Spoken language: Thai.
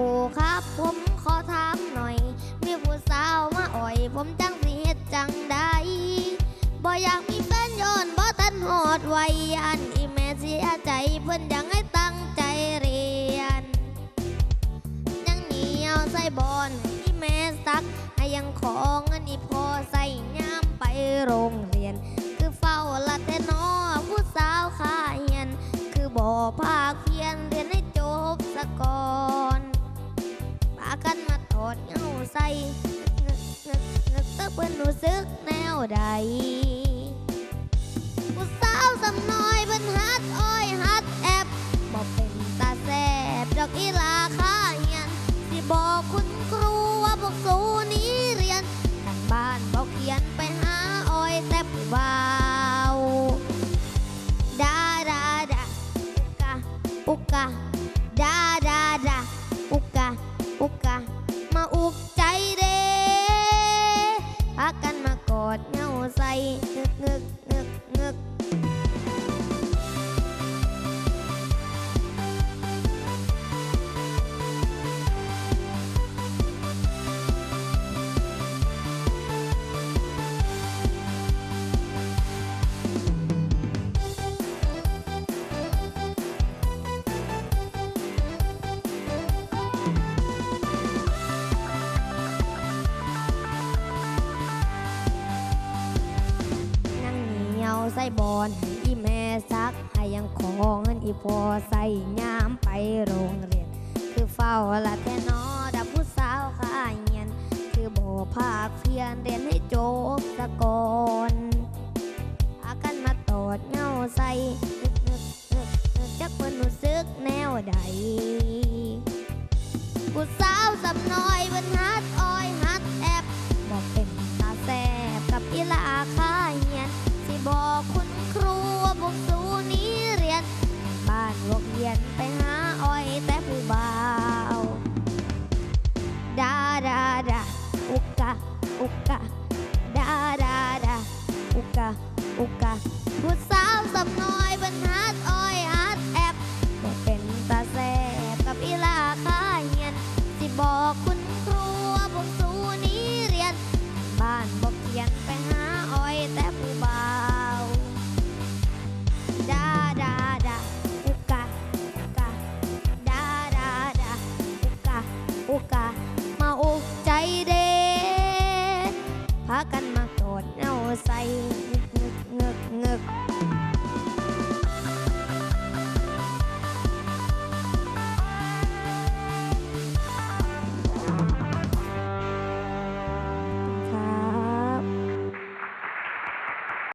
ครูครับ ผมขอถามหน่อย มีผู้สาวมาอ่อย ผมจังสิเฮ็ดจังได้บ่อยากมีแฟนย้อนบ่ทันหอดไวยอันอีแม่เสียใจเพิ่นยังให้ตั้งใจเรียน ยังเหนียวใส่บอนให้แม่ซักให้ยังของเงินอีพอใส่ยามไปโรงเรียน คือเฝ้าละแต่นอผู้สาวขาเฮียน คือบ่ภาค รู้สึกแนวใดผู้สาวสำน้อยเพิ่นฮัดอ้อยฮัดแอบบอกเป็นตาแสบดอกอีลาขาเฮียนสิบอกคุณครูว่าพวกสูนี้เรียนทางบ้านบอกเขียนไปหาอ้อยแต่ผู้บ่าวดาดาดาอุกะอุกะดาดาดาอุกะอุกะาใส่บอนให้อีแม่ซักให้ยังของเงินอีพอใส่ยามไปโรงเรียน คือเฝ้าละแท่นอดับผู้สาวข้าเงียน คือโบภาคเพียนเรียนให้จบสะกอนพากันมาตอดเงาใส่นึกนึกนึกนึกจักเพิ่นรู้สึกแนวใดผู้สาวสำน้อ อุกกะดาดาดาอุกกะอุกกะผู้สาวสำน้อย พากันมากอดเอาใส่งึกเงึกเงึก